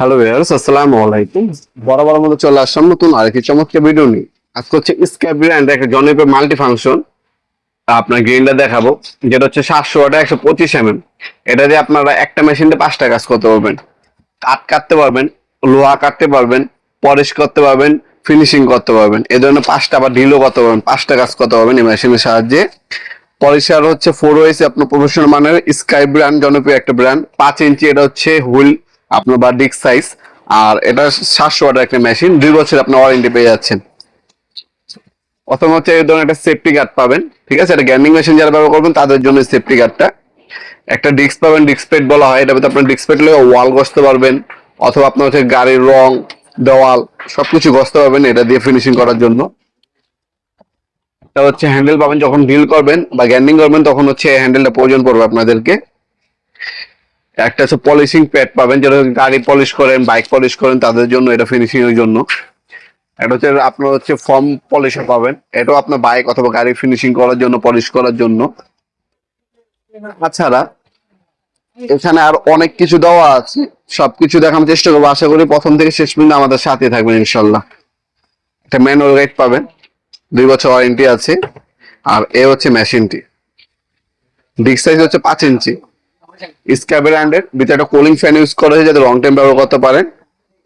Hello viewers আসসালামু আলাইকুম বড় মতো চলে আসলাম নতুন আরেকটি চমৎকার ভিডিও নিয়ে। আজকে হচ্ছে স্ক্যাপ ব্র্যান্ড একটা জনপ্রিয় মাল্টি ফাংশন আপনার গ্রিলটা দেখাবো। যেটা হচ্ছে সাতশো ওয়াট একশো পঁচিশ এমএম এটা দিয়ে আপনারা একটা মেশিনে পাঁচটা কাজ করতে পারবেন। কাঠ কাটতে পারবেন, লোহা কাটতে পারবেন পলিশ করতে পারবেন ফিনিশিং করতে পারবেন। এই ধরনের পাঁচটা বা ঢিলও করতে পারবেন, পাঁচটা কাজ করতে পারবেন এই মেশিনের সাহায্যে। পলিশার হচ্ছে ফোর ওয়েসে আপনার প্রফেশনাল মানের স্কাই ব্র্যান্ড জনপ্রিয় একটা ব্র্যান্ড পাঁচ ইঞ্চি এটা হচ্ছে হুইল আপনার বা ডিস্ক সাইজ আর এটা সাতশো ওয়াটের একটা মেশিন দুই বছর আপনি ওয়ারেন্টি পেয়ে যাচ্ছেন। প্রথম হচ্ছে এই ধরনের একটা সেফটি গার্ড পাবেন, ঠিক আছে? এটা গ্যান্ডিং মেশিন যারা ব্যবহার করবেন, তাদের জন্য সেফটি গার্ডটা একটা ডিস্ক পাবেন ডিস্ক পেড বলা হয় এটা আপনার ডিস্ক পেড ওয়াল গসতে পারবেন, অথবা আপনার হচ্ছে গাড়ির রং, দেওয়াল, সবকিছু গসতে পারবেন, এটা দিয়ে ফিনিশিং করার জন্য। এটা হচ্ছে হ্যান্ডেল পাবেন, যখন ডিল করবেন বা গ্যান্ডিং করবেন, তখন হচ্ছে হ্যান্ডেলটা প্রয়োজন পড়বে আপনাদেরকে। একটা হচ্ছে পলিশিং প্যাড পাবেন, যেটা গাড়ি পলিশ করেন বাইক পলিশ করেন, তাদের জন্য এটা ফিনিশিং এর জন্য। এটা হচ্ছে আপনার হচ্ছে ফর্ম পলিশও পাবেন, এটাও আপনার বাইক অথবা গাড়ি ফিনিশিং করার জন্য পলিশ করার জন্য। তাছাড়া এখানে আর অনেক কিছু দেওয়া আছে, সবকিছু দেখানোর চেষ্টা করব। আশা করি প্রথম থেকে শেষ পর্যন্ত আমাদের সাথে থাকবেন ইনশাল্লাহ একটা ম্যানুয়াল গাইড পাবেন, দুই বছর ওয়ারেন্টি আছে, আর এ হচ্ছে মেশিনটি ডিক সাইজ হচ্ছে পাঁচ ইঞ্চি। স্ক্যাব ব্র্যান্ডের ভিতরে একটা কুলিং ফ্যান ইউজ করা হয়েছে যাতে লং টাইম ব্যবহার করতে পারেন।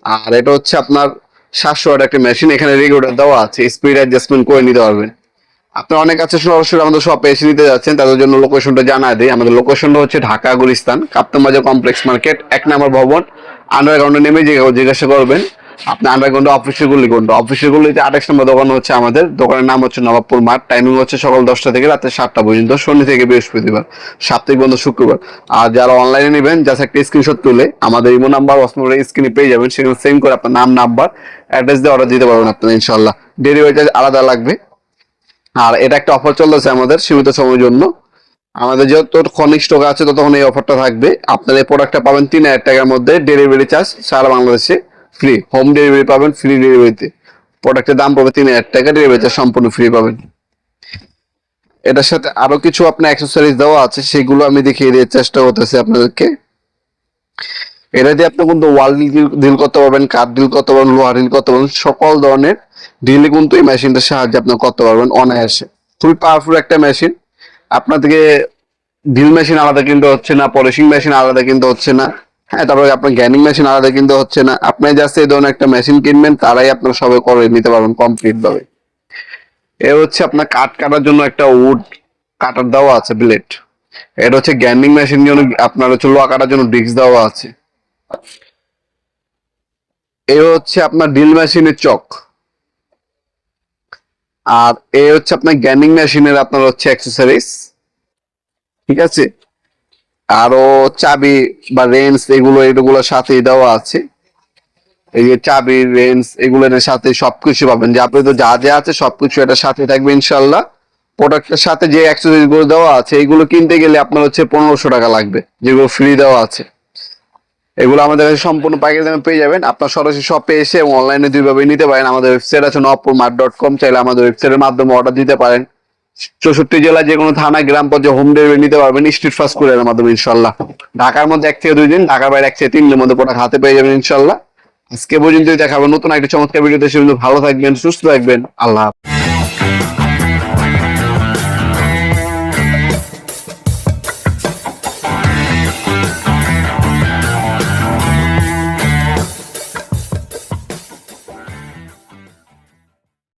আর এটা হচ্ছে আপনার সাতশো ওয়াট একটা মেশিন এখানে রেগুলেটর দেওয়া আছে স্পিড অ্যাডজাস্টমেন্ট করে নিতে পারবেন। আপনার অনেক আছে সরাসরি আমাদের শপে এসে নিতে যাচ্ছেন, তাদের জন্য লোকেশনটা জানা দিই। আমাদের লোকেশনটা হচ্ছে ঢাকা, গুলিস্তান, কাপ্তান বাজার কমপ্লেক্স মার্কেট এক নম্বর ভবন আন্ডারগ্রাউন্ডে নেমে জিজ্ঞাসা করবেন। আপনি আন্ডারগ্রাউন্ড অফিসের গুলি কোনটা অফিসের গুলিতে আঠাশ নম্বর দোকান হচ্ছে আমাদের। দোকানের নাম হচ্ছে নবাবপুর মাঠ। টাইমিং হচ্ছে সকাল দশটা থেকে রাতে সাতটা পর্যন্ত, শনি থেকে বৃহস্পতিবার, সাপ্তাহিক বন্ধ শুক্রবার। আর যারা অনলাইনে নেবেন জাস্ট একটা স্ক্রিনশট তুলে আমাদের ইমো নাম্বার ওয়াসমারের স্ক্রিনে পেয়ে যাবেন। সেখানে সেন্ড করে আপনার নাম নাম্বার অ্যাড্রেস দিয়ে অর্ডার দিতে পারবেন আপনারা ইনশাল্লাহ ডেলিভারি চার্জ আলাদা লাগবে। আর এটা একটা অফার চলতেছে আমাদের সীমিত সময়ের জন্য। আমাদের যত ক্ষণিক স্টক আছে, ততক্ষণ এই অফারটা থাকবে। আপনার এই প্রোডাক্টটা পাবেন তিন হাজার টাকার মধ্যে ডেলিভারি চার্জ সারা বাংলাদেশে। ফ্রি হোম ডেলিভারি পাবেন ফ্রি ডেলিভারিতে প্রোডাক্টের দাম পড়বে তিন হাজার টাকা ডেলিভারি চার্জ সম্পূর্ণ ফ্রি পাবেন। এটার সাথে আরও কিছু আপনার অ্যাক্সেসরিজ দেওয়া আছে, সেগুলো আমি দেখিয়ে দেওয়ার চেষ্টা করতেছি আপনাদেরকে। এটা দিয়ে আপনি কিন্তু ওয়াল ডিল করতে পারবেন কাঠ ডিল করতে পারবেন, লোহা ডিল করতে পারবেন, সকল ধরনের ডিলে কিন্তু এই মেশিনটার সাহায্যে আপনি করতে পারবেন অনায়াসে। খুবই পাওয়ারফুল একটা মেশিন আপনার থেকে ডিল মেশিন আলাদা কিনতে হচ্ছে না পলিশিং মেশিন আলাদা কিনতে হচ্ছে না। হ্যাঁ তারপরে আপনার গ্যানিং মেশিন আলাদা কিনতে হচ্ছে না। আপনি জাস্ট এই ধরনের একটা মেশিন কিনবেন, তারাই আপনার সবাই করে নিতে পারবেন কমপ্লিট ভাবে। এ হচ্ছে আপনার কাঠ কাটার জন্য একটা উড কাটার দেওয়া আছে ব্লেড এটা হচ্ছে গ্যান্ডিং মেশিন জন্য আপনার হচ্ছে লোহা কাটার জন্য ডিস্ক দেওয়া আছে। এ হচ্ছে আপনার ড্রিল মেশিনের চক। আর এ হচ্ছে আপনার গ্যান্ডিং মেশিনের আপনার হচ্ছে অ্যাক্সেসরিজ ঠিক আছে? আরও চাবি বা রেঞ্জ এগুলো এগুলোর সাথেই দেওয়া আছে। এই যে চাবি রেঞ্জ এগুলোর সাথে সবকিছু পাবেন। যে আপনি তো যা যা আছে সবকিছু এটার সাথে থাকবে ইনশাল্লাহ প্রোডাক্টের সাথে যে অ্যাক্সেসরিজগুলো দেওয়া আছে এগুলো কিনতে গেলে আপনার হচ্ছে পনেরোশো টাকা লাগবে, যেগুলো ফ্রি দেওয়া আছে। এগুলো আমাদের কাছে সম্পূর্ণ প্যাকেজ পেয়ে যাবেন। আপনার সরাসরি শপে এসে অনলাইনে দুইভাবে নিতে পারেন। আমাদের ওয়েবসাইট আছে নবপুর মার্ট ডট কম চাইলে আমাদের ওয়েবসাইটের মাধ্যমে অর্ডার দিতে পারেন। চৌষট্টি জেলা যে কোনো থানা, গ্রাম পর্যায়ে হোম ডেলিভারি নিতে পারবেন স্ট্রিট ফাস্ট কুরিয়ারের মাধ্যমে ইনশাল্লাহ ঢাকার মধ্যে এক থেকে দুই দিন, ঢাকার বাইরে এক থেকে তিন দিনের মধ্যে প্রোডাক্ট হাতে পেয়ে যাবেন ইনশাল্লাহ আজকে পর্যন্তই দেখাবো। নতুন একটা চমৎকার ভিডিওতে, সে ভালো থাকবেন, সুস্থ থাকবেন। আল্লাহ।